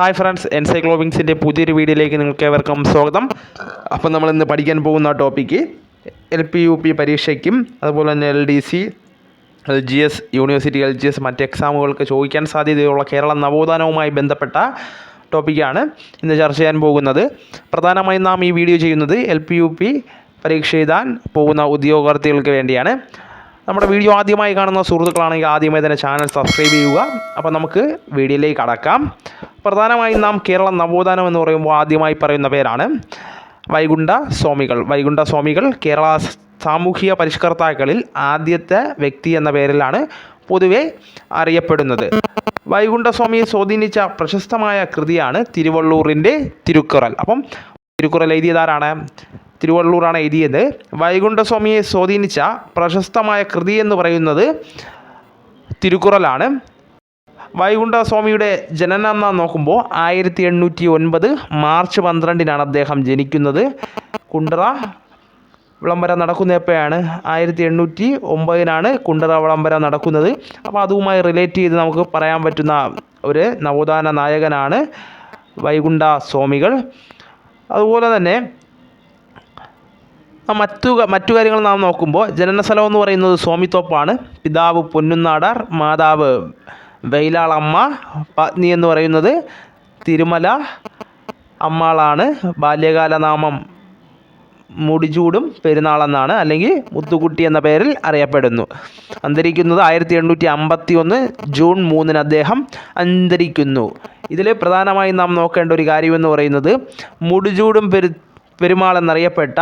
Hi friends എൻസൈക്ലോബിങ്സിന്റെ പുതിയൊരു വീഡിയോയിലേക്ക് നിങ്ങൾക്ക് ഏവർക്കും സ്വാഗതം. അപ്പോൾ നമ്മൾ ഇന്ന് പഠിക്കാൻ പോകുന്ന topic L P U P പരീക്ഷയ്ക്കും അതുപോലെ തന്നെ L D C L G S university L G S മറ്റ് എക്സാമുകൾക്ക് ചോദിക്കാൻ സാധ്യതയുള്ള കേരള നവോത്ഥാനവുമായി ബന്ധപ്പെട്ട ടോപ്പിക്കാണ് ഇന്ന് ചർച്ച ചെയ്യാൻ പോകുന്നത്. പ്രധാനമായും നാം ഈ വീഡിയോ ചെയ്യുന്നത് എൽ പി യു പി പരീക്ഷ എഴുതാൻ പോകുന്ന ഉദ്യോഗാർത്ഥികൾക്ക് വേണ്ടിയാണ്. നമ്മുടെ വീഡിയോ ആദ്യമായി കാണുന്ന സുഹൃത്തുക്കളാണെങ്കിൽ ആദ്യമായി തന്നെ ചാനൽ സബ്സ്ക്രൈബ് ചെയ്യുക. അപ്പോൾ നമുക്ക് വീഡിയോയിലേക്ക് കടക്കാം. പ്രധാനമായും നാം കേരള നവോത്ഥാനം എന്ന് പറയുമ്പോൾ ആദ്യമായി പറയുന്ന പേരാണ് വൈകുണ്ഠ സ്വാമികൾ. വൈകുണ്ഠ സ്വാമികൾ കേരള സാമൂഹിക പരിഷ്കർത്താക്കളിൽ ആദ്യത്തെ വ്യക്തി എന്ന പേരിലാണ് പൊതുവെ അറിയപ്പെടുന്നത്. വൈകുണ്ഠസ്വാമിയെ സ്വാധീനിച്ച പ്രശസ്തമായ കൃതിയാണ് തിരുവള്ളൂറിന്റെ തിരുക്കുറൽ. അപ്പം തിരുക്കുറൽ എഴുതിയതാരാണ്? തിരുവള്ളൂരാണ് എഴുതിയത്. വൈകുണ്ഠസ്വാമിയെ സ്വാധീനിച്ച പ്രശസ്തമായ കൃതി എന്ന് പറയുന്നത് തിരുക്കുറലാണ്. വൈകുണ്ഠസ്വാമിയുടെ ജനനം നാം നോക്കുമ്പോൾ ആയിരത്തി എണ്ണൂറ്റി ഒൻപത് മാർച്ച് പന്ത്രണ്ടിനാണ് അദ്ദേഹം ജനിക്കുന്നത്. കുണ്ടറ വിളംബരം നടക്കുന്ന എപ്പോഴാണ് ആയിരത്തി എണ്ണൂറ്റി ഒമ്പതിനാണ് കുണ്ടറ വിളംബരം നടക്കുന്നത്. അപ്പോൾ അതുമായി റിലേറ്റ് ചെയ്ത് നമുക്ക് പറയാൻ പറ്റുന്ന ഒരു നവോത്ഥാന നായകനാണ് വൈകുണ്ഠ സ്വാമികൾ അതുപോലെ തന്നെ മറ്റു മറ്റു കാര്യങ്ങൾ നാം നോക്കുമ്പോൾ ജനനസ്ഥലം എന്ന് പറയുന്നത് സ്വാമിത്തോപ്പാണ് പിതാവ് പൊന്നുന്നാടാർ മാതാവ് വെയിലാളമ്മ പത്നി എന്ന് പറയുന്നത് തിരുമല അമ്മാളാണ്. ബാല്യകാല നാമം മുടിചൂടും പെരുന്നാളെന്നാണ് അല്ലെങ്കിൽ മുത്തുകുട്ടി എന്ന പേരിൽ അറിയപ്പെടുന്നു. അന്തരിക്കുന്നത് ആയിരത്തി എണ്ണൂറ്റി അമ്പത്തി ഒന്ന് ജൂൺ മൂന്നിന് അദ്ദേഹം അന്തരിക്കുന്നു. ഇതിൽ പ്രധാനമായും നാം നോക്കേണ്ട ഒരു കാര്യമെന്ന് പറയുന്നത് മുടിചൂടും പെരു പെരുമാളെന്നറിയപ്പെട്ട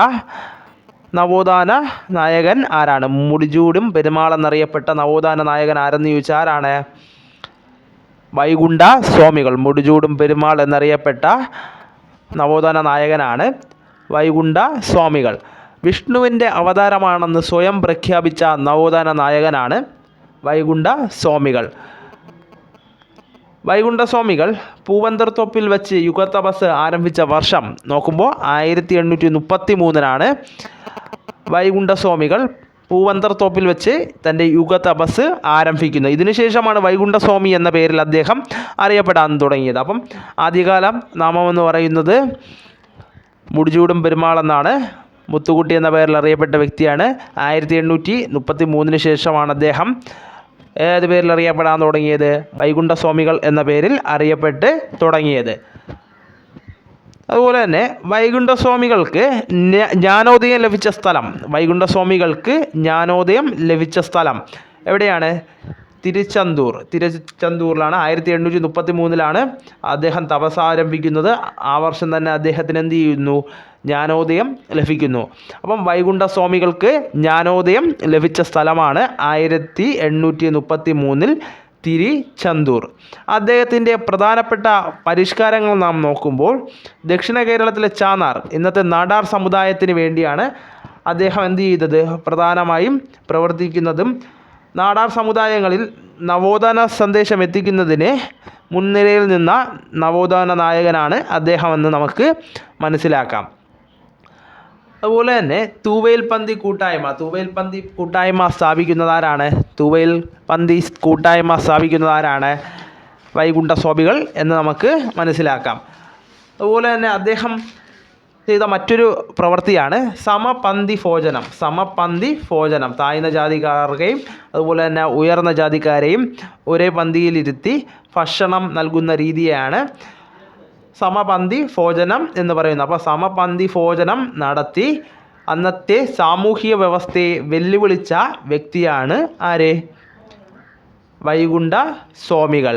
നവോത്ഥാന നായകൻ ആരാണ്? മുടിചൂടും പെരുമാളെന്നറിയപ്പെട്ട നവോത്ഥാന നായകൻ ആരെന്ന് ചോദിച്ചാൽ ആരാണ്? വൈകുണ്ഠ സ്വാമികൾ മുടിചൂടും പെരുമാൾ എന്നറിയപ്പെട്ട നവോത്ഥാന നായകനാണ് വൈകുണ്ഠ സ്വാമികൾ. വിഷ്ണുവിന്റെ അവതാരമാണെന്ന് സ്വയം പ്രഖ്യാപിച്ച നവോത്ഥാന നായകനാണ് വൈകുണ്ഠ സ്വാമികൾ. വൈകുണ്ഠസ്വാമികൾ പൂവന്തർത്തോപ്പിൽ വെച്ച് യുഗതപസ് ആരംഭിച്ച വർഷം നോക്കുമ്പോൾ ആയിരത്തി എണ്ണൂറ്റി മുപ്പത്തി മൂന്നിനാണ് വൈകുണ്ഠസ്വാമികൾ പൂവന്തർത്തോപ്പിൽ വെച്ച് തന്റെ യുഗ തപസ് ആരംഭിക്കുന്നത് ഇതിനുശേഷമാണ് വൈകുണ്ഠസ്വാമി എന്ന പേരിൽ അദ്ദേഹം അറിയപ്പെടാൻ തുടങ്ങിയത്. അപ്പം ആദ്യകാലം നാമമെന്ന് പറയുന്നത് മുടിചൂടും പെരുമാൾ എന്നാണ്. മുത്തുകുട്ടി എന്ന പേരിൽ അറിയപ്പെട്ട വ്യക്തിയാണ്. ആയിരത്തി എണ്ണൂറ്റി മുപ്പത്തി മൂന്നിന് ശേഷമാണ് അദ്ദേഹം ഏത് പേരിൽ അറിയപ്പെടാൻ തുടങ്ങിയത്? വൈകുണ്ഠസ്വാമികൾ എന്ന പേരിൽ അറിയപ്പെട്ട് തുടങ്ങിയത്. അതുപോലെ തന്നെ വൈകുണ്ഠസ്വാമികൾക്ക് ജ്ഞ- ജ്ഞാനോദയം ലഭിച്ച സ്ഥലം. വൈകുണ്ഠസ്വാമികൾക്ക് ജ്ഞാനോദയം ലഭിച്ച സ്ഥലം എവിടെയാണ്? തിരുച്ചന്തൂർ. തിരുച്ചന്തൂറിലാണ് ആയിരത്തി എണ്ണൂറ്റി മുപ്പത്തി മൂന്നിലാണ് അദ്ദേഹം തപസ് ആരംഭിക്കുന്നത്. ആ വർഷം തന്നെ അദ്ദേഹത്തിന് എന്ത് ചെയ്യുന്നു? ജ്ഞാനോദയം ലഭിക്കുന്നു. അപ്പം വൈകുണ്ഠസ്വാമികൾക്ക് ജ്ഞാനോദയം ലഭിച്ച സ്ഥലമാണ് ആയിരത്തി എണ്ണൂറ്റി മുപ്പത്തി മൂന്നിൽ തിരുച്ചന്തൂർ അദ്ദേഹത്തിന്റെ പ്രധാനപ്പെട്ട പരിഷ്കാരങ്ങൾ നാം നോക്കുമ്പോൾ ദക്ഷിണ കേരളത്തിലെ ചാനാർ ഇന്നത്തെ നാടാർ സമുദായത്തിന് വേണ്ടിയാണ് അദ്ദേഹം എന്ത് ചെയ്തത്? പ്രധാനമായും പ്രവർത്തിക്കുന്നതും നാടാർ സമുദായങ്ങളിൽ നവോത്ഥാന സന്ദേശം എത്തിക്കുന്നതിന് മുൻനിരയിൽ നിന്ന നവോത്ഥാന നായകനാണ് അദ്ദേഹമെന്ന് നമുക്ക് മനസ്സിലാക്കാം. അതുപോലെ തന്നെ തൂവയിൽ പന്തി കൂട്ടായ്മ തൂവയിൽ പന്തി കൂട്ടായ്മ സ്ഥാപിക്കുന്നത് ആരാണ് തൂവയിൽ പന്തി കൂട്ടായ്മ സ്ഥാപിക്കുന്നത് ആരാണ് വൈകുണ്ഠ സ്വാമികൾ എന്ന് നമുക്ക് മനസ്സിലാക്കാം. അതുപോലെ തന്നെ അദ്ദേഹം ചെയ്ത മറ്റൊരു പ്രവൃത്തിയാണ് സമപന്തി ഭോജനം സമപന്തി ഭോജനം. താഴ്ന്ന ജാതിക്കാരുടെയും അതുപോലെ തന്നെ ഉയർന്ന ജാതിക്കാരെയും ഒരേ പന്തിയിലിരുത്തി ഭക്ഷണം നൽകുന്ന രീതിയാണ് സമപന്തി ഭോജനം എന്ന് പറയുന്നത് അപ്പോൾ സമപന്തി ഭോജനം നടത്തി അന്നത്തെ സാമൂഹിക വ്യവസ്ഥയെ വെല്ലുവിളിച്ച വ്യക്തിയാണ് ആര്? വൈകുണ്ഠ സ്വാമികൾ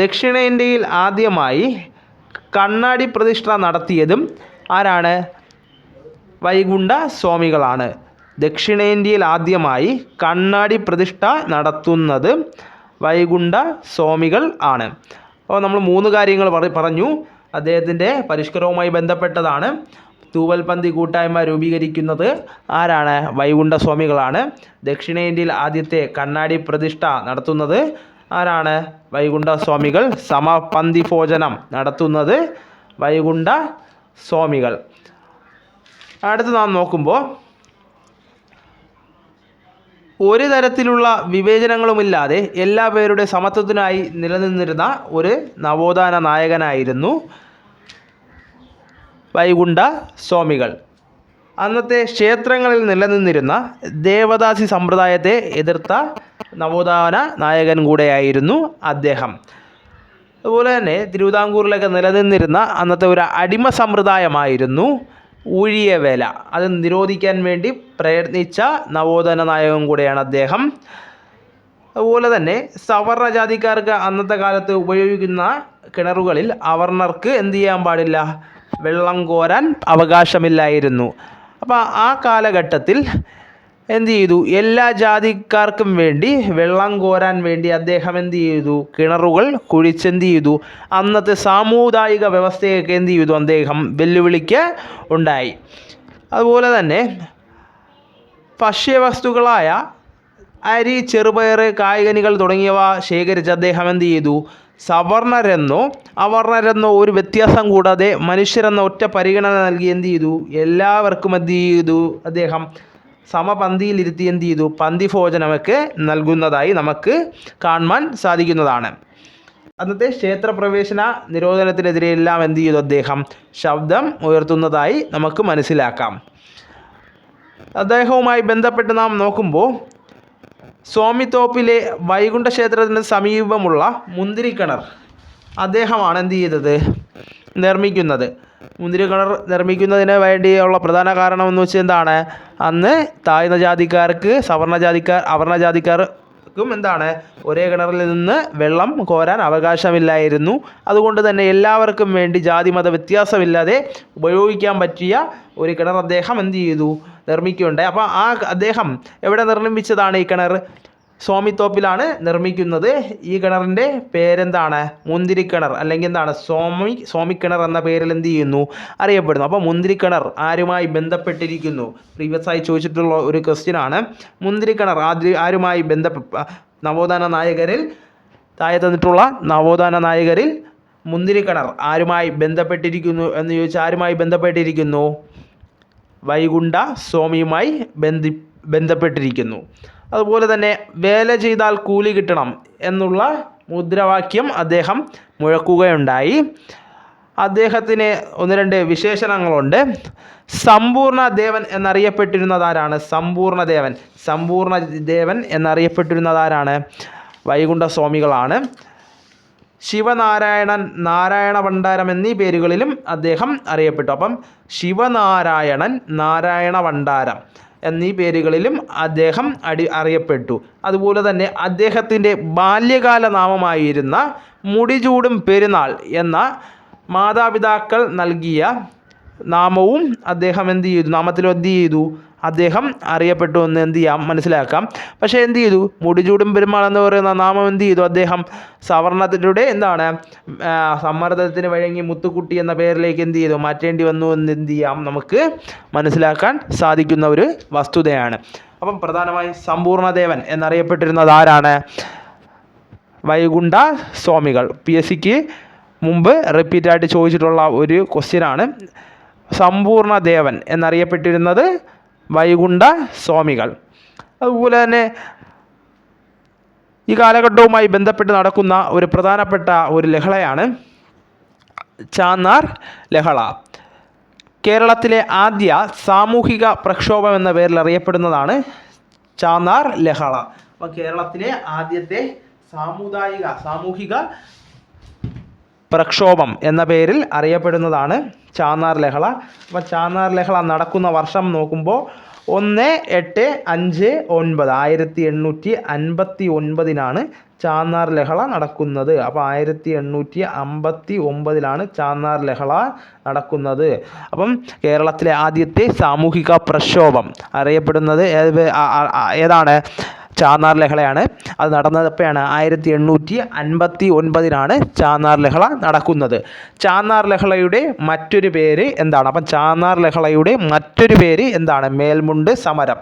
ദക്ഷിണേന്ത്യയിൽ ആദ്യമായി കണ്ണാടി പ്രതിഷ്ഠ നടത്തിയതും ആരാണ്? വൈകുണ്ഠ സ്വാമികളാണ് ദക്ഷിണേന്ത്യയിൽ ആദ്യമായി കണ്ണാടി പ്രതിഷ്ഠ നടത്തുന്നത് വൈകുണ്ഠ സ്വാമികൾ ആണ്. അപ്പോൾ നമ്മൾ മൂന്ന് കാര്യങ്ങൾ പറഞ്ഞു. അദ്ദേഹത്തിന്റെ പരിഷ്കരവുമായി ബന്ധപ്പെട്ടതാണ്. തൂവൽപന്തി കൂട്ടായ്മ രൂപീകരിക്കുന്നത് ആരാണ്? വൈകുണ്ഠസ്വാമികളാണ്. ദക്ഷിണേന്ത്യയിൽ ആദ്യത്തെ കണ്ണാടി പ്രതിഷ്ഠ നടത്തുന്നത് ആരാണ്? വൈകുണ്ഠസ്വാമികൾ. സമപന്തി ഭോജനം നടത്തുന്നത് വൈകുണ്ഠ സ്വാമികൾ അടുത്ത് നാം നോക്കുമ്പോൾ ഒരു തരത്തിലുള്ള വിവേചനങ്ങളുമില്ലാതെ എല്ലാ പേരുടെ സമത്വത്തിനായി നിലനിന്നിരുന്ന ഒരു നവോത്ഥാന നായകനായിരുന്നു വൈകുണ്ഠ സ്വാമികൾ. അന്നത്തെ ക്ഷേത്രങ്ങളിൽ നിലനിന്നിരുന്ന ദേവദാസി സമ്പ്രദായത്തെ എതിർത്ത നവോത്ഥാന നായകൻ കൂടെയായിരുന്നു അദ്ദേഹം. അതുപോലെ തന്നെ തിരുവിതാംകൂറിലൊക്കെ നിലനിന്നിരുന്ന അന്നത്തെ ഒരു അടിമ സമ്പ്രദായമായിരുന്നു ഊഴിയവേല. അത് നിരോധിക്കാൻ വേണ്ടി പ്രയത്നിച്ച നവോത്ഥാന നായകൻ കൂടെയാണ് അദ്ദേഹം. അതുപോലെ തന്നെ സവർണ ജാതിക്കാർക്ക് അന്നത്തെ കാലത്ത് ഉപയോഗിക്കുന്ന കിണറുകളിൽ അവർണർക്ക് എന്ത് ചെയ്യാൻ പാടില്ല? വെള്ളം കോരാൻ അവകാശമില്ലായിരുന്നു. അപ്പോൾ ആ കാലഘട്ടത്തിൽ എന്ത് ചെയ്തു? എല്ലാ ജാതിക്കാർക്കും വേണ്ടി വെള്ളം കോരാൻ വേണ്ടി അദ്ദേഹം എന്ത് ചെയ്തു? കിണറുകൾ കുഴിച്ചെന്ത് ചെയ്തു? അന്നത്തെ സാമുദായിക വ്യവസ്ഥയൊക്കെ എന്ത് ചെയ്തു? അദ്ദേഹം വെല്ലുവിളിക്ക് ഉണ്ടായി. അതുപോലെ തന്നെ ഭക്ഷ്യവസ്തുക്കളായ അരി ചെറുപയർ കായ്കനികൾ തുടങ്ങിയവ ശേഖരിച്ച് അദ്ദേഹം എന്ത് ചെയ്തു? സവർണരെന്നോ അവർണരെന്നോ ഒരു വ്യത്യാസം കൂടാതെ മനുഷ്യരെന്ന ഒറ്റ പരിഗണന നൽകി എന്ത് ചെയ്തു? എല്ലാവർക്കും എന്ത് ചെയ്തു? അദ്ദേഹം സമപന്തിയിലിരുത്തി എന്ത് ചെയ്തു? പന്തി ഭോജനമൊക്കെ നൽകുന്നതായി നമുക്ക് കാണുവാൻ സാധിക്കുന്നതാണ്. അന്നത്തെ ക്ഷേത്രപ്രവേശന നിരോധനത്തിനെതിരെ എല്ലാം എന്ത് ചെയ്തു അദ്ദേഹം? ശബ്ദം ഉയർത്തുന്നതായി നമുക്ക് മനസ്സിലാക്കാം. അദ്ദേഹവുമായി ബന്ധപ്പെട്ട് നാം നോക്കുമ്പോൾ സ്വാമിത്തോപ്പിലെ വൈകുണ്ഠ ക്ഷേത്രത്തിന് സമീപമുള്ള മുന്തിരിക്കിണർ അദ്ദേഹമാണ് എന്ത് ചെയ്തത്? നിർമ്മിക്കുന്നത്. മുന്തിരിക്കിണർ നിർമ്മിക്കുന്നതിന് വേണ്ടിയുള്ള പ്രധാന കാരണം എന്ന് വെച്ചാൽ എന്താണ്? അന്ന് താഴ്ന്ന ജാതിക്കാർക്ക് സവർണ ജാതിക്കാർ അവർണ ജാതിക്കാർക്കും എന്താണ്? ഒരേ കിണറിൽ നിന്ന് വെള്ളം കോരാൻ അവകാശമില്ലായിരുന്നു. അതുകൊണ്ട് തന്നെ എല്ലാവർക്കും വേണ്ടി ജാതി മത വ്യത്യാസമില്ലാതെ ഉപയോഗിക്കാൻ പറ്റിയ ഒരു കിണർ അദ്ദേഹം എന്ത് ചെയ്തു? നിർമ്മിക്കുകയുണ്ടായി. അപ്പോൾ ആ അദ്ദേഹം എവിടെ നിർമ്മിച്ചതാണ് ഈ കിണർ? സ്വാമിത്തോപ്പിലാണ് നിർമ്മിക്കുന്നത്. ഈ കിണറിന്റെ പേരെന്താണ്? മുന്തിരിക്കിണർ. അല്ലെങ്കിൽ എന്താണ്? സ്വാമി സ്വാമിക്കിണർ എന്ന പേരിൽ എന്ത് ചെയ്യുന്നു? അറിയപ്പെടുന്നു. അപ്പോൾ മുന്തിരിക്കിണർ ആരുമായി ബന്ധപ്പെട്ടിരിക്കുന്നു? പ്രീവിയസ് ആയി ചോദിച്ചിട്ടുള്ള ഒരു ക്വസ്റ്റ്യൻ ആണ്. മുന്തിരിക്കിണർ ആദ്യ ആരുമായി ബന്ധപ്പെട്ട നവോത്ഥാന നായകരിൽ താഴെ തന്നിട്ടുള്ള നവോത്ഥാന നായകരിൽ മുന്തിരിക്കിണർ ആരുമായി ബന്ധപ്പെട്ടിരിക്കുന്നു എന്ന് ചോദിച്ചാൽ ആരുമായി ബന്ധപ്പെട്ടിരിക്കുന്നു? വൈകുണ്ഠ സ്വാമിയുമായി ബന്ധി ബന്ധപ്പെട്ടിരിക്കുന്നു. അതുപോലെ തന്നെ വേല ചെയ്താൽ കൂലി കിട്ടണം എന്നുള്ള മുദ്രാവാക്യം അദ്ദേഹം മുഴക്കുകയുണ്ടായി. അദ്ദേഹത്തിന് ഒന്ന് രണ്ട് വിശേഷണങ്ങളുണ്ട്. സമ്പൂർണ ദേവൻ എന്നറിയപ്പെട്ടിരുന്നതാരാണ്? സമ്പൂർണ ദേവൻ. സമ്പൂർണ ദേവൻ എന്നറിയപ്പെട്ടിരുന്നതാരാണ്? വൈകുണ്ഠ സ്വാമികളാണ് ശിവനാരായണൻ നാരായണ ഭണ്ഡാരം എന്നീ പേരുകളിലും അദ്ദേഹം അറിയപ്പെട്ടു. അപ്പം ശിവനാരായണൻ നാരായണ ഭണ്ഡാരം. എന്നീ പേരുകളിലും അദ്ദേഹം അടി അറിയപ്പെട്ടു. അതുപോലെ തന്നെ അദ്ദേഹത്തിന്റെ ബാല്യകാല നാമമായിരുന്ന മുടിചൂടും പെരുന്നാൾ എന്ന മാതാപിതാക്കൾ നൽകിയ നാമവും അദ്ദേഹം എന്ത് ചെയ്തു? നാമത്തിൽ എന്ത് ചെയ്തു? അദ്ദേഹം അറിയപ്പെട്ടു എന്ന് എന്ത് ചെയ്യാം? മനസ്സിലാക്കാം. പക്ഷേ എന്ത് ചെയ്തു? മുടിചൂടും പെരുമാൾ എന്ന് പറയുന്ന നാമം എന്ത് ചെയ്തു? അദ്ദേഹം സവർണത്തിലൂടെ എന്താണ്? സമ്മർദ്ദത്തിന് വഴങ്ങി മുത്തുക്കുട്ടി എന്ന പേരിലേക്ക് എന്ത് ചെയ്തു? മാറ്റേണ്ടി വന്നു എന്ന് എന്ത് ചെയ്യാം? നമുക്ക് മനസ്സിലാക്കാൻ സാധിക്കുന്ന ഒരു വസ്തുതയാണ്. അപ്പം പ്രധാനമായും സമ്പൂർണദേവൻ എന്നറിയപ്പെട്ടിരുന്നത് ആരാണ്? വൈകുണ്ഠ സ്വാമികൾ. പി എസ് സിക്ക് മുമ്പ് റിപ്പീറ്റായിട്ട് ചോദിച്ചിട്ടുള്ള ഒരു ക്വസ്റ്റ്യനാണ്. സമ്പൂർണദേവൻ എന്നറിയപ്പെട്ടിരുന്നത് വൈകുണ്ഠ സ്വാമികൾ. അതുപോലെ തന്നെ ഈ കാലഘട്ടവുമായി ബന്ധപ്പെട്ട് നടക്കുന്ന ഒരു പ്രധാനപ്പെട്ട ഒരു ലഹളയാണ് ചാന്നാർ ലഹള. കേരളത്തിലെ ആദ്യ സാമൂഹിക പ്രക്ഷോഭം എന്ന പേരിൽ അറിയപ്പെടുന്നതാണ് ചാന്നാർ ലഹള. അപ്പോൾ കേരളത്തിലെ ആദ്യത്തെ സാമുദായിക സാമൂഹിക പ്രക്ഷോഭം എന്ന പേരിൽ അറിയപ്പെടുന്നതാണ് ചാന്നാർ ലഹള. അപ്പം ചാന്നാർ ലഹള നടക്കുന്ന വർഷം നോക്കുമ്പോൾ ഒന്ന് എട്ട് അഞ്ച് ഒൻപത്. ആയിരത്തി എണ്ണൂറ്റി അൻപത്തി ഒൻപതിനാണ് ചാന്നാർ ലഹള നടക്കുന്നത്. അപ്പോൾ ആയിരത്തി എണ്ണൂറ്റി അമ്പത്തി ഒമ്പതിലാണ് ചാന്നാർ ലഹള നടക്കുന്നത്. അപ്പം കേരളത്തിലെ ആദ്യത്തെ സാമൂഹിക പ്രക്ഷോഭം അറിയപ്പെടുന്നത് ഏതാണ്? ചാന്നാർ ലഹളയാണ്. അത് നടന്നത് എപ്പോഴാണ് ആയിരത്തി എണ്ണൂറ്റി അൻപത്തി ഒൻപതിനാണ് ചാന്നാർ ലഹള നടക്കുന്നത്. ചാന്നാർ ലഹളയുടെ മറ്റൊരു പേര് എന്താണ്? അപ്പം ചാന്നാർ ലഹളയുടെ മറ്റൊരു പേര് എന്താണ്? മേൽമുണ്ട് സമരം.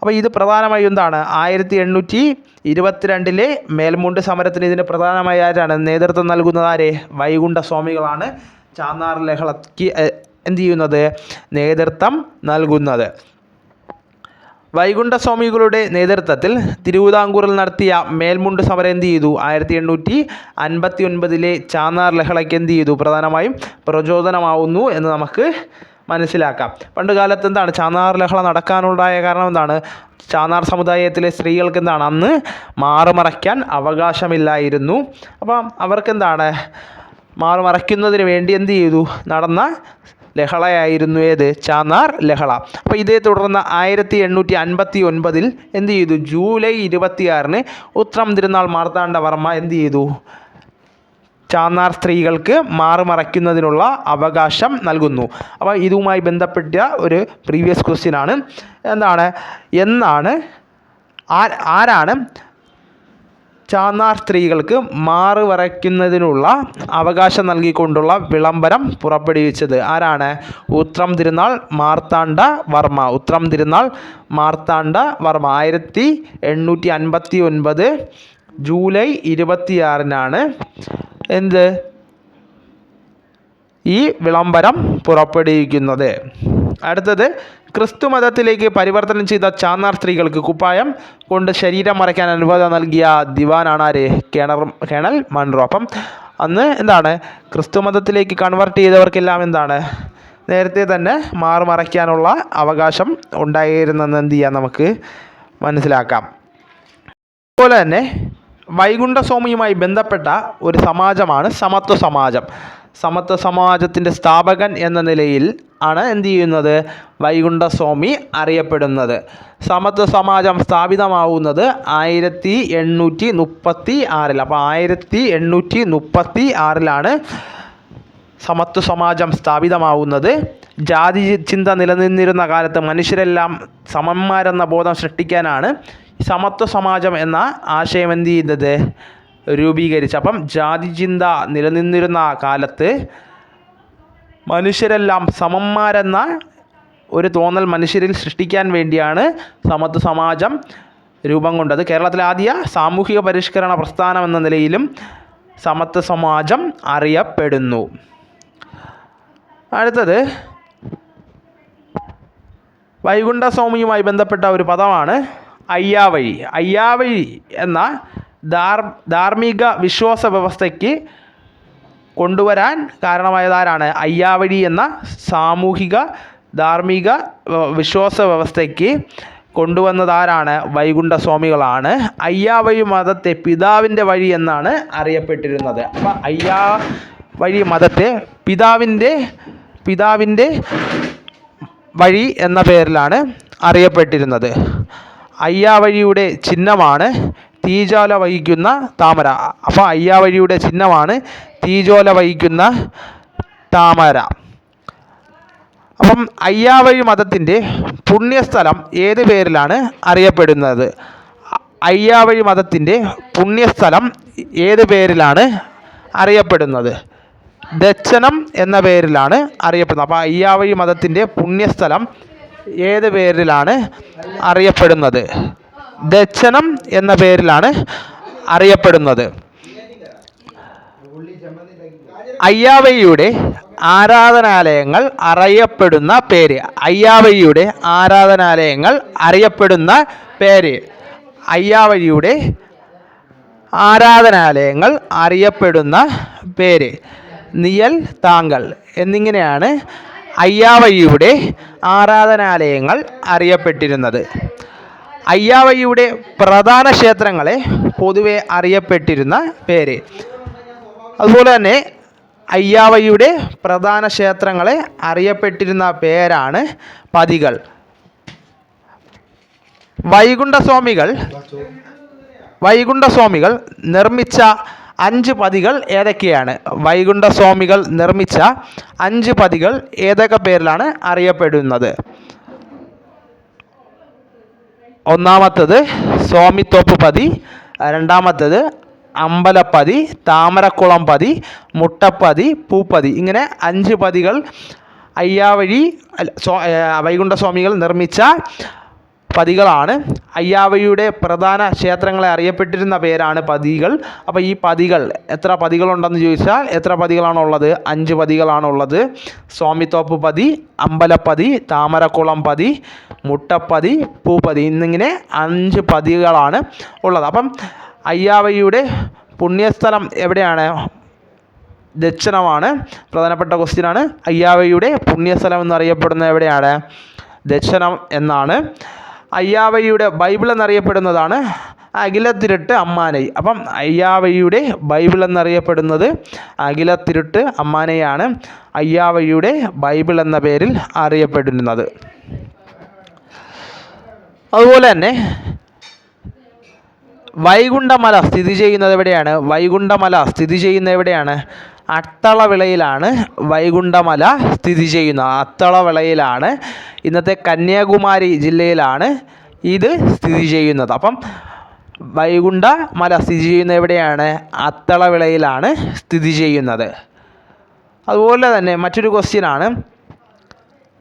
അപ്പോൾ ഇത് പ്രധാനമായും എന്താണ്? ആയിരത്തി എണ്ണൂറ്റി ഇരുപത്തിരണ്ടിലെ മേൽമുണ്ട് സമരത്തിന് ഇതിന് പ്രധാനമായ ആരാണ്? നേതൃത്വം നൽകുന്നത് ആരെ? വൈകുണ്ഠ സ്വാമികളാണ് ചാന്നാർ ലഹളയ്ക്ക് എ, എന്ത് ചെയ്യുന്നത്? നേതൃത്വം നൽകുന്നത്. വൈകുണ്ഠസ്വാമികളുടെ നേതൃത്വത്തിൽ തിരുവിതാംകൂറിൽ നടത്തിയ മേൽമുണ്ട് സമരം എന്ത് ചെയ്തു? ആയിരത്തി എണ്ണൂറ്റി അൻപത്തി ഒൻപതിലെ ചാന്നാർ ലഹളയ്ക്ക് എന്ത് ചെയ്തു? പ്രധാനമായും പ്രചോദനമാവുന്നു എന്ന് നമുക്ക് മനസ്സിലാക്കാം. പണ്ട് കാലത്ത് എന്താണ്? ചാന്നാർ ലഹള നടക്കാനുണ്ടായ കാരണം എന്താണ്? ചാന്നാർ സമുദായത്തിലെ സ്ത്രീകൾക്ക് എന്താണ്? അന്ന് മാറുമറയ്ക്കാൻ അവകാശമില്ലായിരുന്നു. അപ്പം അവർക്കെന്താണ്? മാറുമറയ്ക്കുന്നതിന് വേണ്ടി എന്ത് ചെയ്തു? നടന്ന ലഹളയായിരുന്നു ഏത്? ചാന്നാർ ലഹള. അപ്പോൾ ഇതേ തുടർന്ന് ആയിരത്തി എണ്ണൂറ്റി അൻപത്തി ഒൻപതിൽ എന്ത് ചെയ്തു? ജൂലൈ ഇരുപത്തിയാറിന് ഉത്രം തിരുനാൾ മാർത്താണ്ഡവർമ്മ എന്ത് ചെയ്തു? ചാന്നാർ സ്ത്രീകൾക്ക് മാറുമറയ്ക്കുന്നതിനുള്ള അവകാശം നൽകുന്നു. അപ്പോൾ ഇതുമായി ബന്ധപ്പെട്ട ഒരു പ്രീവിയസ് ക്വസ്റ്റ്യൻ ആണ്. എന്താണ്? എന്നാണ് ആരാണ് ചാന്നാർ സ്ത്രീകൾക്ക് മാറുവരയ്ക്കുന്നതിനുള്ള അവകാശം നൽകിക്കൊണ്ടുള്ള വിളംബരം പുറപ്പെടുവിച്ചത് ആരാണ്? ഉത്രം തിരുനാൾ മാർത്താണ്ഡ വർമ്മ. ഉത്രം തിരുനാൾ മാർത്താണ്ഡ വർമ്മ. ആയിരത്തി എണ്ണൂറ്റി അൻപത്തി ഒൻപത് ജൂലൈ ഇരുപത്തിയാറിനാണ് എന്ത്? ഈ വിളംബരം പുറപ്പെടുവിക്കുന്നത്. അടുത്തത് ക്രിസ്തു മതത്തിലേക്ക് പരിവർത്തനം ചെയ്ത ചാന്നാർ സ്ത്രീകൾക്ക് കുപ്പായം കൊണ്ട് ശരീരം മറയ്ക്കാൻ അനുവാദം നൽകിയ ദിവാനാണ് ആര്? കേണർ കേണൽ മൺറോ. അപ്പം അന്ന് എന്താണ്? ക്രിസ്തു മതത്തിലേക്ക് കൺവെർട്ട് ചെയ്തവർക്കെല്ലാം എന്താണ്? നേരത്തെ തന്നെ മാറു മറയ്ക്കാനുള്ള അവകാശം ഉണ്ടായിരുന്നെന്ന് എന്ത് ചെയ്യാം? നമുക്ക് മനസ്സിലാക്കാം. അതുപോലെ തന്നെ വൈകുണ്ഠസ്വാമിയുമായി ബന്ധപ്പെട്ട ഒരു സമാജമാണ് സമത്വ സമാജം. സമത്വ സമാജത്തിന്റെ സ്ഥാപകൻ എന്ന നിലയിൽ ആണ് എന്ത് ചെയ്യുന്നത്? വൈകുണ്ഠസ്വാമി അറിയപ്പെടുന്നത്. സമത്വ സമാജം സ്ഥാപിതമാവുന്നത് ആയിരത്തി എണ്ണൂറ്റി മുപ്പത്തി ആറിൽ അപ്പോൾ ആയിരത്തി എണ്ണൂറ്റി മുപ്പത്തി ആറിലാണ് സമത്വ സമാജം സ്ഥാപിതമാവുന്നത്. ജാതി ചിന്ത നിലനിന്നിരുന്ന കാലത്ത് മനുഷ്യരെല്ലാം സമന്മാരെന്ന ബോധം സൃഷ്ടിക്കാനാണ് സമത്വ സമാജം എന്ന ആശയം എന്ത് ചെയ്യുന്നത്? രൂപീകരിച്ച്. അപ്പം ജാതി ചിന്ത നിലനിന്നിരുന്ന കാലത്ത് മനുഷ്യരെല്ലാം സമന്മാരെന്ന ഒരു തോന്നൽ മനുഷ്യരിൽ സൃഷ്ടിക്കാൻ വേണ്ടിയാണ് സമത്വ സമാജം രൂപം കൊണ്ടത്. കേരളത്തിലെ ആദ്യ സാമൂഹിക പരിഷ്കരണ പ്രസ്ഥാനം എന്ന നിലയിലും സമത്വ സമാജം അറിയപ്പെടുന്നു. അടുത്തത് വൈകുണ്ഠസ്വാമിയുമായി ബന്ധപ്പെട്ട ഒരു പദമാണ് അയ്യാവഴി. അയ്യാവഴി എന്ന ധാർമ്മിക വിശ്വാസ വ്യവസ്ഥയ്ക്ക് കൊണ്ടുവരാൻ കാരണമായതാരാണ്? അയ്യാവഴി എന്ന സാമൂഹിക ധാർമ്മിക വിശ്വാസ വ്യവസ്ഥയ്ക്ക് കൊണ്ടുവന്നതാരാണ്? വൈകുണ്ഠസ്വാമികളാണ്. അയ്യാവഴി മതത്തെ പിതാവിന്റെ വഴി എന്നാണ് അറിയപ്പെട്ടിരുന്നത്. അപ്പം അയ്യാ വഴി മതത്തെ പിതാവിന്റെ പിതാവിന്റെ വഴി എന്ന പേരിലാണ് അറിയപ്പെട്ടിരുന്നത്. അയ്യാവഴിയുടെ ചിഹ്നമാണ് തീജോല വഹിക്കുന്ന താമര. അപ്പോൾ അയ്യാവഴിയുടെ ചിഹ്നമാണ് തീജോല വഹിക്കുന്ന താമര. അപ്പം അയ്യാവഴി മതത്തിന്റെ പുണ്യസ്ഥലം ഏത് പേരിലാണ് അറിയപ്പെടുന്നത്? അയ്യാവഴി മതത്തിന്റെ പുണ്യസ്ഥലം ഏത് പേരിലാണ് അറിയപ്പെടുന്നത്? ദച്ചനം എന്ന പേരിലാണ് അറിയപ്പെടുന്നത്. അപ്പോൾ അയ്യാവഴി മതത്തിന്റെ പുണ്യസ്ഥലം ഏത് പേരിലാണ് അറിയപ്പെടുന്നത്? ദച്ചനം എന്ന പേരിലാണ് അറിയപ്പെടുന്നത്. അയ്യാവയ്യയുടെ ആരാധനാലയങ്ങൾ അറിയപ്പെടുന്ന പേര്. അയ്യാവയ്യയുടെ ആരാധനാലയങ്ങൾ അറിയപ്പെടുന്ന പേര്. അയ്യാവഴിയുടെ ആരാധനാലയങ്ങൾ അറിയപ്പെടുന്ന പേര്. നിയൽ താങ്കൾ എന്നിങ്ങനെയാണ് അയ്യാവഴിയുടെ ആരാധനാലയങ്ങൾ അറിയപ്പെട്ടിരുന്നത്. അയ്യാവഴിയുടെ പ്രധാന ക്ഷേത്രങ്ങളെ പൊതുവെ അറിയപ്പെട്ടിരുന്ന പേര്. അതുപോലെ തന്നെ അയ്യാവഴിയുടെ പ്രധാന ക്ഷേത്രങ്ങളെ അറിയപ്പെട്ടിരുന്ന പേരാണ് പതികൾ. വൈകുണ്ഠസ്വാമികൾ വൈകുണ്ഠസ്വാമികൾ നിർമ്മിച്ച അഞ്ച് പതികൾ ഏതൊക്കെയാണ്? വൈകുണ്ഠസ്വാമികൾ നിർമ്മിച്ച അഞ്ച് പതികൾ ഏതൊക്കെ പേരിലാണ് അറിയപ്പെടുന്നത്? ഒന്നാമത്തത് സ്വാമിത്തോപ്പ് പതി രണ്ടാമത്തത് അമ്പലപ്പതി താമരക്കുളം പതി മുട്ടപ്പതി പൂപ്പതി. ഇങ്ങനെ അഞ്ച് പതികൾ അയ്യാവഴി വൈകുണ്ഠസ്വാമികൾ നിർമ്മിച്ച പതികളാണ്. അയ്യാവയുടെ പ്രധാന ക്ഷേത്രങ്ങളെ അറിയപ്പെട്ടിരുന്ന പേരാണ് പതികൾ. അപ്പോൾ ഈ പതികൾ എത്ര പതികളുണ്ടെന്ന് ചോദിച്ചാൽ എത്ര പതികളാണുള്ളത്? അഞ്ച് പതികളാണുള്ളത്. സ്വാമിത്തോപ്പ് പതി അമ്പലപ്പതി താമരക്കുളം പതി മുട്ടപ്പതി പൂപ്പതി എന്നിങ്ങനെ അഞ്ച് പതികളാണ് ഉള്ളത്. അപ്പം അയ്യാവയുടെ പുണ്യസ്ഥലം എവിടെയാണ്? ദക്ഷിണമാണ്. പ്രധാനപ്പെട്ട ക്വസ്റ്റ്യനാണ് അയ്യാവയുടെ പുണ്യസ്ഥലം എന്നറിയപ്പെടുന്നത് എവിടെയാണ്? ദക്ഷിണം എന്നാണ്. അയ്യാവഴിയുടെ ബൈബിൾ എന്നറിയപ്പെടുന്നതാണ് അഖിലത്തിരുട്ട് അമ്മാനൈ. അപ്പം അയ്യാവഴിയുടെ ബൈബിൾ എന്നറിയപ്പെടുന്നത് അഖിലത്തിരുട്ട് അമ്മാനയാണ്. അയ്യാവഴിയുടെ ബൈബിൾ എന്ന പേരിൽ അറിയപ്പെടുന്നത്. അതുപോലെ തന്നെ വൈകുണ്ഠമല സ്ഥിതി ചെയ്യുന്നത് എവിടെയാണ്? വൈകുണ്ഠമല സ്ഥിതി ചെയ്യുന്നത് എവിടെയാണ്? അത്തളവിളയിലാണ് വൈകുണ്ഠമല സ്ഥിതി ചെയ്യുന്നത്. അത്തളവിളയിലാണ് ഇന്നത്തെ കന്യാകുമാരി ജില്ലയിലാണ് ഇത് സ്ഥിതി ചെയ്യുന്നത്. അപ്പം വൈകുണ്ഠ മല സ്ഥിതി ചെയ്യുന്ന എവിടെയാണ്? അത്തളവിളയിലാണ് സ്ഥിതി ചെയ്യുന്നത്. അതുപോലെ തന്നെ മറ്റൊരു ക്വസ്റ്റ്യനാണ്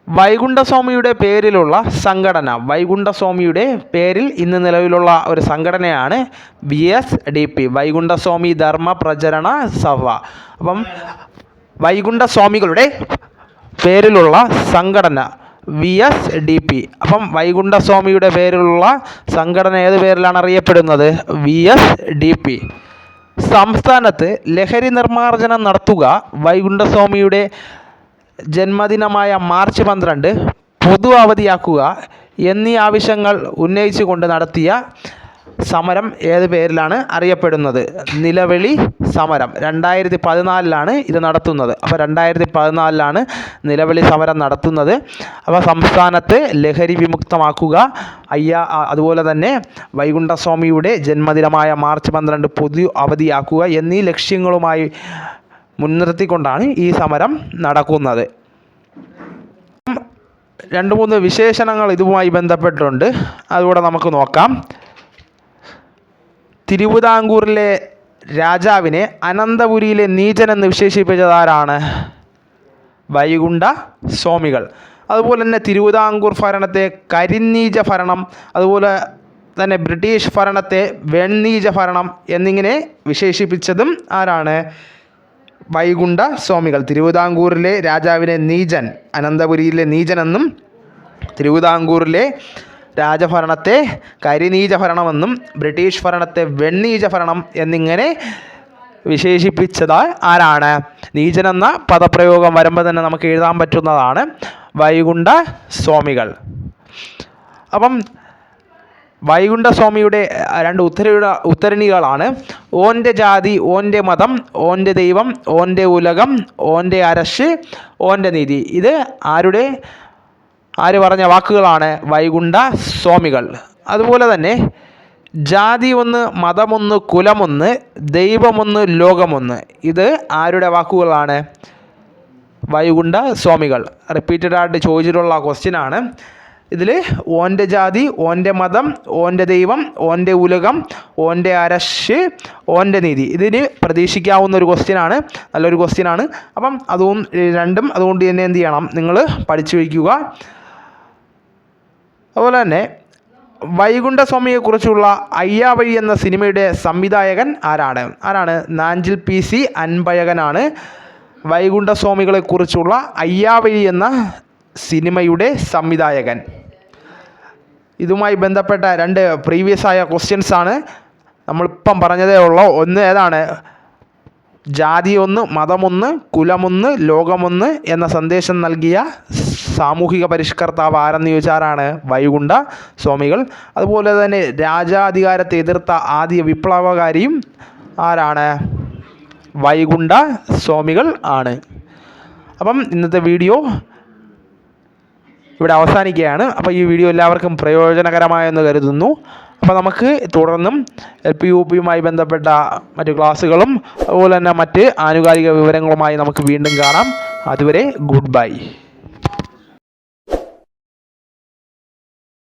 വൈകുണ്ഠസ്വാമിയുടെ പേരിലുള്ള സംഘടന വൈകുണ്ഠസ്വാമിയുടെ പേരിൽ ഇന്ന് നിലവിലുള്ള ഒരു സംഘടനയാണ് V S D P Vaikundaswami Dharma Pracharana Sabha. അപ്പം വൈകുണ്ഠസ്വാമികളുടെ പേരിലുള്ള സംഘടന വി എസ് ഡി പി. അപ്പം വൈകുണ്ഠസ്വാമിയുടെ പേരിലുള്ള സംഘടന ഏത് പേരിലാണ് അറിയപ്പെടുന്നത്? V S D P. സംസ്ഥാനത്ത് ലഹരി നിർമ്മാർജനം നടത്തുക വൈകുണ്ഠസ്വാമിയുടെ ജന്മദിനമായ മാർച്ച് പന്ത്രണ്ട് പൊതു അവധിയാക്കുക എന്നീ ആവശ്യങ്ങൾ ഉന്നയിച്ചുകൊണ്ട് നടത്തിയ സമരം ഏത് പേരിലാണ് അറിയപ്പെടുന്നത്? നിലവിളി സമരം. രണ്ടായിരത്തി പതിനാലിലാണ് ഇത് നടത്തുന്നത്. അപ്പോൾ രണ്ടായിരത്തി പതിനാലിലാണ് നിലവിളി സമരം നടത്തുന്നത്. അപ്പോൾ സംസ്ഥാനത്ത് ലഹരി വിമുക്തമാക്കുക അയ്യ അതുപോലെ തന്നെ വൈകുണ്ഠസ്വാമിയുടെ ജന്മദിനമായ മാർച്ച് പന്ത്രണ്ട് പൊതു അവധിയാക്കുക എന്നീ ലക്ഷ്യങ്ങളുമായി മുൻനിർത്തിക്കൊണ്ടാണ് ഈ സമരം നടക്കുന്നത്. രണ്ട് മൂന്ന് വിശേഷണങ്ങൾ ഇതുമായി ബന്ധപ്പെട്ടുണ്ട് അതുകൂടെ നമുക്ക് നോക്കാം. തിരുവിതാംകൂറിലെ രാജാവിനെ അനന്തപുരിയിലെ നീചൻ എന്ന് വിശേഷിപ്പിച്ചതാരാണ്? വൈകുണ്ഠ സ്വാമികൾ. അതുപോലെ തന്നെ തിരുവിതാംകൂർ ഭരണത്തെ കരിനീജ ഭരണം അതുപോലെ തന്നെ ബ്രിട്ടീഷ് ഭരണത്തെ വെണ്ണീജ ഭരണം എന്നിങ്ങനെ വിശേഷിപ്പിച്ചതും ആരാണ്? വൈകുണ്ഠ സ്വാമികൾ. തിരുവിതാംകൂറിലെ രാജാവിനെ നീജൻ അനന്തപുരിയിലെ നീചൻ എന്നും തിരുവിതാംകൂറിലെ രാജഭരണത്തെ കരിനീജഭരണമെന്നും ബ്രിട്ടീഷ് ഭരണത്തെ വെണ്ണീജഭരണം എന്നിങ്ങനെ വിശേഷിപ്പിച്ചത് ആരാണ്? നീചൻ എന്ന പദപ്രയോഗം വരുമ്പോൾ തന്നെ നമുക്ക് എഴുതാൻ പറ്റുന്നതാണ് വൈകുണ്ഠ സ്വാമികൾ. അപ്പം വൈകുണ്ഠസ്വാമിയുടെ രണ്ട് ഉത്തരയുടെ ഉത്തരണികളാണ് ഓന്റെ ജാതി ഓന്റെ മതം ഓന്റെ ദൈവം ഓന്റെ ഉലകം ഓന്റെ അരശ് ഓന്റെ നീതി. ഇത് ആരുടെ ആര് പറഞ്ഞ വാക്കുകളാണ് വൈകുണ്ഠ സ്വാമികൾ അതുപോലെ തന്നെ ജാതി ഒന്ന് മതമൊന്ന് കുലമൊന്ന് ദൈവമൊന്ന് ലോകമൊന്ന് ഇത് ആരുടെ വാക്കുകളാണ്? വൈകുണ്ഠ സ്വാമികൾ റിപ്പീറ്റഡ് ആയിട്ട് ചോദിച്ചിട്ടുള്ള ക്വസ്റ്റ്യൻ ആണ് ഇതിൽ ഓന്റെ ജാതി ഓന്റെ മതം ഓന്റെ ദൈവം ഓന്റെ ഉലകം ഓന്റെ അരശ് ഓന്റെ നീതി. ഇതിന് പ്രതീക്ഷിക്കാവുന്ന ഒരു ക്വസ്റ്റ്യൻ ആണ്. നല്ലൊരു ക്വസ്റ്റ്യൻ ആണ്. അപ്പം അതും രണ്ടും അതുകൊണ്ട് തന്നെ എന്ത് ചെയ്യണം? നിങ്ങൾ പഠിച്ചു വയ്ക്കുക. അതുപോലെ തന്നെ വൈകുണ്ഠസ്വാമിയെക്കുറിച്ചുള്ള അയ്യാവഴി എന്ന സിനിമയുടെ സംവിധായകൻ ആരാണ്? ആരാണ്? നാഞ്ചിൽ പി സി അൻപഴകനാണ് വൈകുണ്ഠസ്വാമികളെക്കുറിച്ചുള്ള അയ്യാവഴി എന്ന സിനിമയുടെ സംവിധായകൻ. ഇതുമായി ബന്ധപ്പെട്ട രണ്ട് പ്രീവിയസ് ആയ ക്വസ്റ്റ്യൻസ് ആണ്. നമ്മളിപ്പം പറഞ്ഞതേ ഉള്ളൂ. ഒന്ന് ഏതാണ്? ജാതി ഒന്ന് മതമൊന്ന് കുലമൊന്ന് ലോകമൊന്ന് എന്ന സന്ദേശം നൽകിയ സാമൂഹിക പരിഷ്കർത്താവ് ആരെന്ന് ചോദിച്ചാരാണ്? വൈകുണ്ഠ സ്വാമികൾ. അതുപോലെ തന്നെ രാജാധികാരത്തെ എതിർത്ത ആദ്യ വിപ്ലവകാരിയും ആരാണ്? വൈകുണ്ഠ സ്വാമികൾ ആണ്. അപ്പം ഇന്നത്തെ വീഡിയോ ഇവിടെ അവസാനിക്കുകയാണ്. അപ്പോൾ ഈ വീഡിയോ എല്ലാവർക്കും പ്രയോജനകരമായെന്ന് കരുതുന്നു. അപ്പോൾ നമുക്ക് തുടർന്നും എൽ പി യു പിയുമായി ബന്ധപ്പെട്ട മറ്റു ക്ലാസ്സുകളും അതുപോലെ തന്നെ മറ്റ് ആനുകാലിക വിവരങ്ങളുമായി നമുക്ക് വീണ്ടും കാണാം. അതുവരെ ഗുഡ് ബൈ.